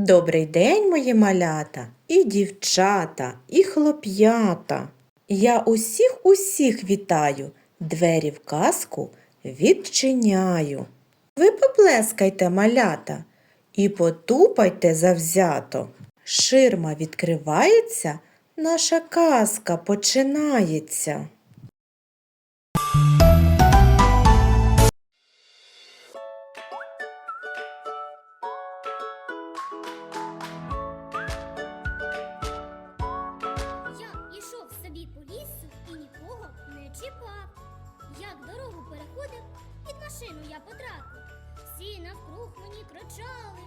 Добрий день, мої малята, і дівчата, і хлоп'ята. Я усіх усіх вітаю, двері в казку відчиняю. Ви поплескайте, малята, і потупайте завзято. Ширма відкривається, наша казка починається. Дорогу під машину я потрапив. Всі навкруг мені кричали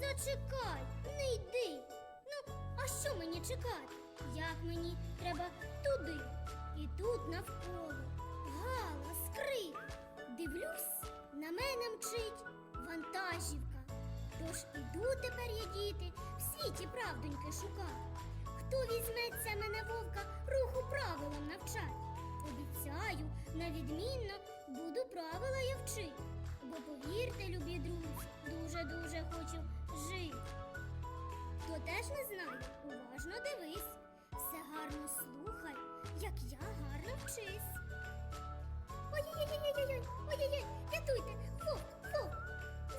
Зачекай, не йди. Ну, а що мені чекати? Як мені треба туди? І тут навколо галас, крик. Дивлюсь, на мене мчить вантажівка. Тож іду тепер я діти, в світі правдоньки шукати. Хто візьметься мене вовка руху правилам навчать? Обіцяю, на відмінно правила я вчить. Бо повірте, любі друзі, дуже-дуже хочу жити. Хто теж не знає, уважно дивись, все гарно слухай, як я гарно вчись. Ой-ой-ой-ой-ой, ой-ой-ой, рятуйте, вовк, вовк,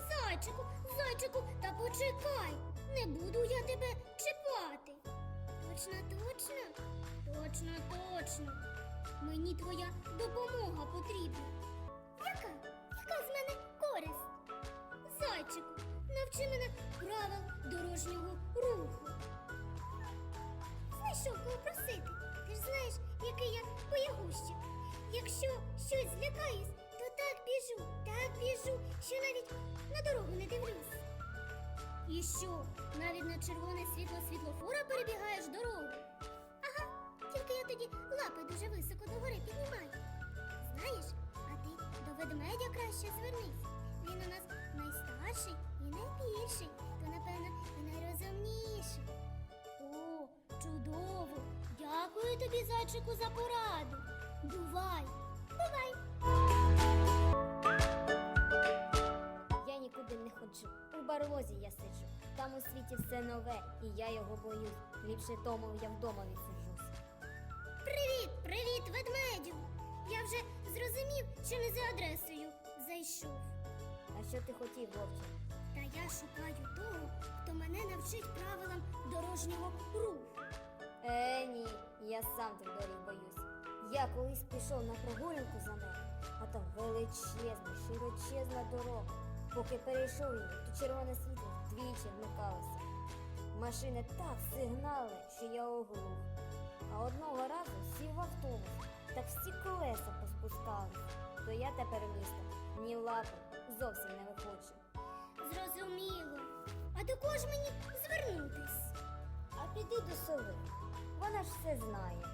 зайчику, зайчику, та почекай, не буду я тебе чіпати. Точно, точно, точно, точно. Мені твоя допомога потрібна. Навчи правил дорожнього руху. Знайшов кого просити. Ти ж знаєш, який я боягущик. Якщо щось злякаюсь, то так біжу, так біжу, що навіть на дорогу не дивлюсь. І що, навіть на червоне світло світлофора перебігаєш дорогу? Ага, тільки я тоді лапи дуже високо догори піднімаю. Знаєш, а ти до ведмедя краще звернись. Він у нас найстарший найбільший, то напевно і найрозумніший. О, чудово! Дякую тобі, зайчику, за пораду. Бувай, бувай. Я нікуди не ходжу. У барлозі я сиджу. Там у світі все нове, і я його боюсь. Ліпше тому я вдома відсиджусь. Привіт, привіт, ведмедю! Я вже зрозумів, що не за адресою зайшов. Що ти хотів, вовче? Та я шукаю того, хто мене навчить правилам дорожнього руху. Е, ні, я сам тих доріг боюсь. Я колись пішов на прогулянку за нею, а там величезна, широчезна дорога. Поки перейшов її, то червоне світло двічі вмикалося. Машини так сигнали, що я оглух. А одного разу сів в автобус, так всі колеса поспускались. То я тепер місто ні лапи зовсім до кого ж мені звернутись? А піди до сови. Вона ж все знає.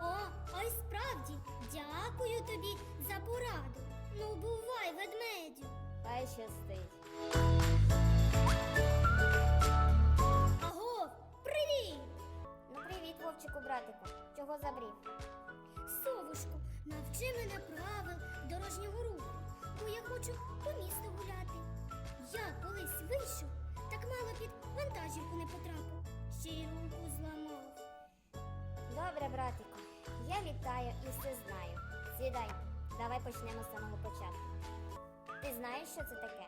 О, а й справді, дякую тобі за пораду. Ну, бувай, ведмедю. Хай щастить. Аго, привіт! Ну привіт, вовчику, братику. Чого забрів? Совушку, навчи мене правил дорожнього руху, бо я хочу по місту гуляти. Я колись вийшов, так мало під вантажівку не потрапив, ще й руку зламав. Добре, братику. Я вітаю і все знаю. Сідай, давай почнемо з самого початку. Ти знаєш, що це таке?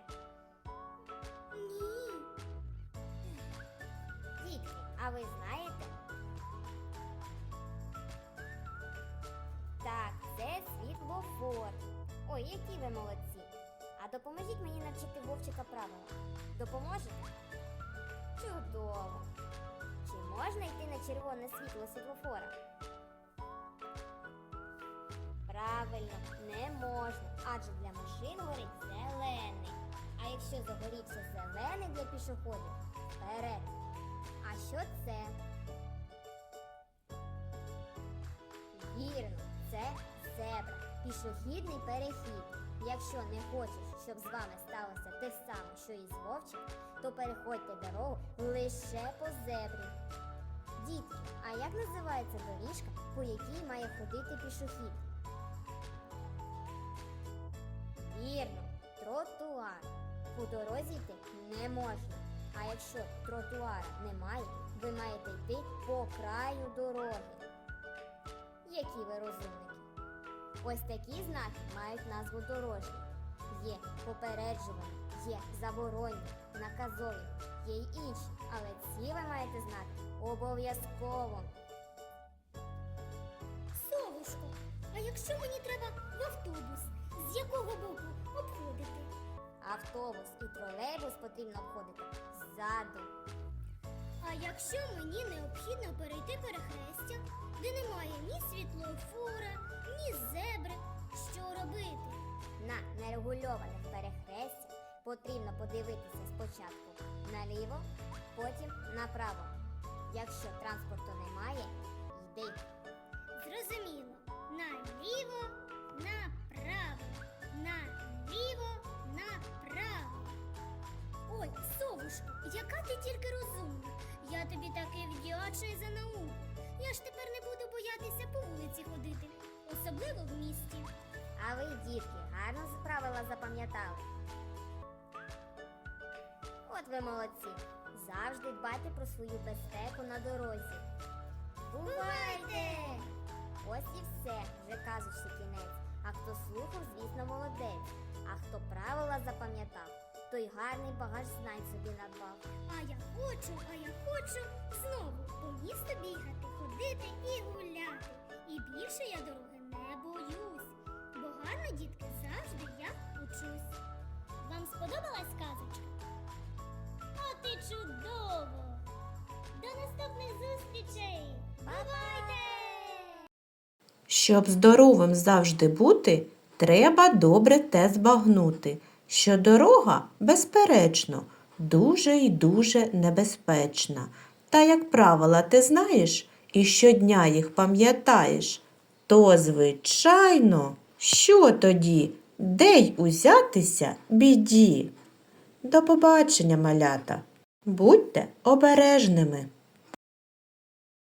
Ні. Дітки, а ви знаєте? Так, це світлофор. Ой, які ви молодці. Допоможіть мені навчити вовчика правила. Допоможете? Чудово. Чи можна йти на червоне світло світлофора? Правильно, не можна, адже для машин горить зелений. А якщо загорівся зелений для пішоходів, вперед. А що це? Вірно, це зебра, пішохідний перехід. Якщо не хочеш, щоб з вами сталося те саме, що і з вовчим, то переходьте дорогу лише по зебрі. Дітки, а як називається доріжка, по якій має ходити пішохід? Вірно, тротуар. По дорозі йти не можна. А якщо тротуара немає, ви маєте йти по краю дороги. Які ви розумники? Ось такі знаки мають назву дорожні. Є попереджувані, є заборонні, наказові, є й інші, але ці ви маєте знати обов'язково. Совушко, а якщо мені треба в автобус, з якого боку обходити? Автобус і тролейбус потрібно обходити ззаду. А якщо мені необхідно перейти перехрестя, де немає ні світлофора, ні зебри, що робити? На нерегульованих перехрестях потрібно подивитися спочатку наліво, потім направо. Якщо транспорту немає, йди. Зрозуміло. Наліво, направо. Наліво, направо. Ой, совушко, яка ти тільки розумна. Я тобі таки вдячна за науку. Я ж тепер не буду боятися по вулиці ходити, особливо в місті. А ви, дітки, гарно правила запам'ятали. От ви молодці. Завжди дбайте про свою безпеку на дорозі. Бувайте! Ось і все, вже казочці кінець. А хто слухав, звісно, молодець. А хто правила запам'ятав, той гарний багаж знань собі надбав. А я хочу, а я хочу знову по місту бігати, ходити і гуляти. І більше я дороги не наступних зустрічей! Бувайте! Щоб здоровим завжди бути, треба добре те збагнути, що дорога, безперечно, дуже й дуже небезпечна. Та як правила ти знаєш і щодня їх пам'ятаєш, то, звичайно, що тоді, де й узятися біді? До побачення, малята. Будьте обережними.